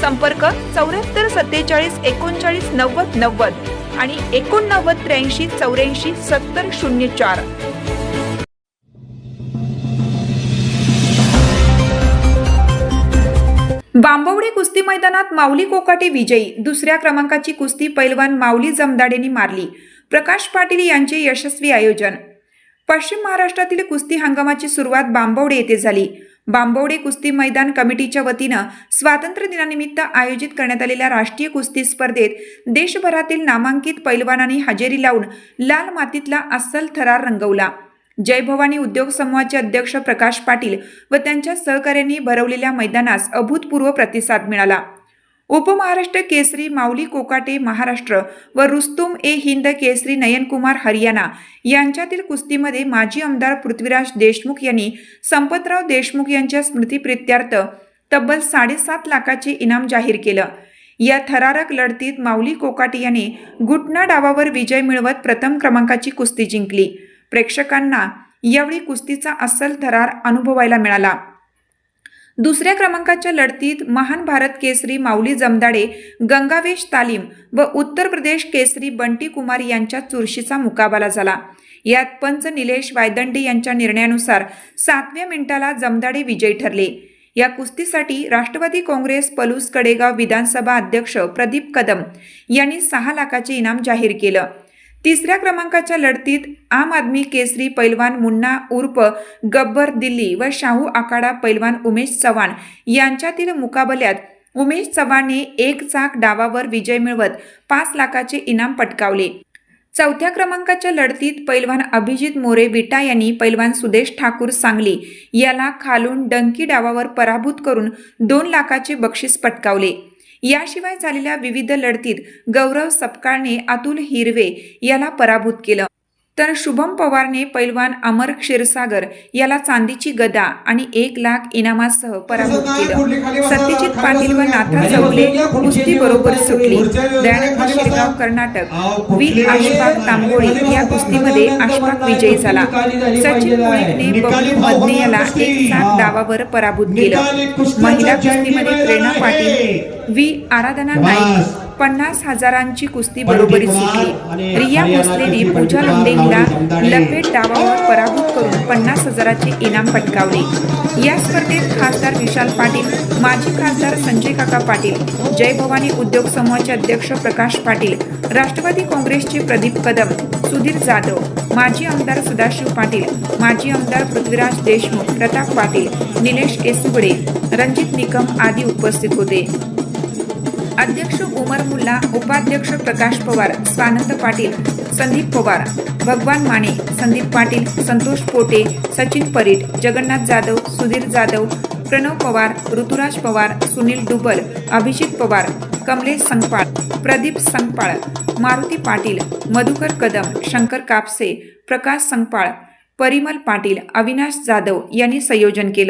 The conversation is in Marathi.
संपर्क चौऱ्याहत्तर सत्तेचाळीस एकोणचाळीस नव्वद नव्वद आणि एकोणनव्वद त्र्याऐंशी चौऱ्याऐंशी सत्तर शून्य चार. बांबवडे कुस्ती मैदानात माऊली कोकाटे विजयी. दुसऱ्या क्रमांकाची कुस्ती पैलवान माऊली जमदाडेंनी मारली. प्रकाश पाटील यांचे यशस्वी आयोजन. पश्चिम महाराष्ट्रातील कुस्ती हंगामाची सुरुवात बांबवडे येथे झाली. बांबवडे कुस्ती मैदान कमिटीच्या वतीनं स्वातंत्र्य दिनानिमित्त आयोजित करण्यात आलेल्या राष्ट्रीय कुस्ती स्पर्धेत देशभरातील नामांकित पैलवानांनी हजेरी लावून लाल मातीतला अस्सल थरार रंगवला. जय भवानी उद्योग समूहाचे अध्यक्ष प्रकाश पाटील व त्यांच्या सहकाऱ्यांनी भरवलेल्या मैदानास अभूतपूर्व प्रतिसाद मिळाला. उपमहाराष्ट्र केसरी माऊली कोकाटे महाराष्ट्र व रुस्तुम ए हिंद केसरी नयनकुमार हरियाणा यांच्यातील कुस्तीमध्ये माजी आमदार पृथ्वीराज देशमुख यांनी संपतराव देशमुख यांच्या स्मृतीप्रित्यर्थ तब्बल साडेसात लाखाचे इनाम जाहीर केलं. या थरारक लढतीत माऊली कोकाटे याने घुटना डावावर विजय मिळवत प्रथम क्रमांकाची कुस्ती जिंकली. प्रेक्षकांना यावेळी कुस्तीचा अस्सल थरार अनुभवायला मिळाला. दुसऱ्या क्रमांकाच्या लढतीत महान भारत केसरी माऊली जमदाडे गंगावेश तालीम व उत्तर प्रदेश केसरी बंटी कुमार यांच्या चुरशीचा मुकाबला झाला. यात पंच निलेश वायदंडे यांच्या निर्णयानुसार सातव्या मिनिटाला जमदाडे विजयी ठरले. या कुस्तीसाठी राष्ट्रवादी काँग्रेस पलूस कडेगाव विधानसभा अध्यक्ष प्रदीप कदम यांनी सहा लाखाचे इनाम जाहीर केलं. तिसऱ्या क्रमांकाच्या लढतीत आम आदमी केसरी पैलवान मुन्ना उर्फ गब्बर दिल्ली व शाहू आखाडा पैलवान उमेश चव्हाण यांच्यातील मुकाबल्यात उमेश चव्हाणने एक चाक डावावर विजय मिळवत पाच लाखाचे इनाम पटकावले. चौथ्या क्रमांकाच्या लढतीत पैलवान अभिजित मोरे विटा यांनी पैलवान सुदेश ठाकूर सांगली याला खालून डंकी डावावर पराभूत करून दोन लाखाचे बक्षीस पटकावले. याशिवाय झालेल्या विविध लढतीत गौरव सपकाळने अतुल हिरवे याला पराभूत केलं. तर शुभम पवारने पैलवान अमर क्षीरसागर याला चांदीची गदा आणि एक लाख इनामासह पराभूत केलं. सत्यजित पाटील व नाथा चौले कुस्ती बरोबर सुटली. दयानंद शिरगाव कर्नाटक. वी आशफाक तांबोळी या कुस्तीमध्ये आशफाक विजयी झाला. सचिन मुळीकने बबलू मदने याला एक सात डावावर पराभूत केलं. महिला कुस्तीमध्ये प्रेरणा पाटील. व्ही. आराधना नाईक. पन्नास हजारांची कुस्ती बरोबरीत सुटली. रिया भोसलेने पूजा लोंढे हिला लपेट डावावर पराभूत करून पन्नास हजाराचे इनाम पटकावले. या स्पर्धेत खासदार विशाल पाटील माजी खासदार संजय काका पाटील जय भवानी उद्योग समूहाचे अध्यक्ष प्रकाश पाटील राष्ट्रवादी काँग्रेसचे प्रदीप कदम सुधीर जाधव माजी आमदार सदाशिव पाटील माजी आमदार पृथ्वीराज देशमुख प्रताप पाटील निलेश एसुगडे रणजित निकम आदी उपस्थित होते. अध्यक्ष उमर मुल्ला उपाध्यक्ष प्रकाश पवार स्वानंद पाटील संदीप पवार भगवान माने संदीप पाटील संतोष पोटे सचिन परीट जगन्नाथ जाधव सुधीर जाधव प्रणव पवार ऋतुराज पवार सुनील डुबल अभिजित पवार कमलेश संगपाळ प्रदीप संगपाळ मारुती पाटील मधुकर कदम शंकर कापसे प्रकाश संगपाळ परिमल पाटील अविनाश जाधव यांनी संयोजन केलं.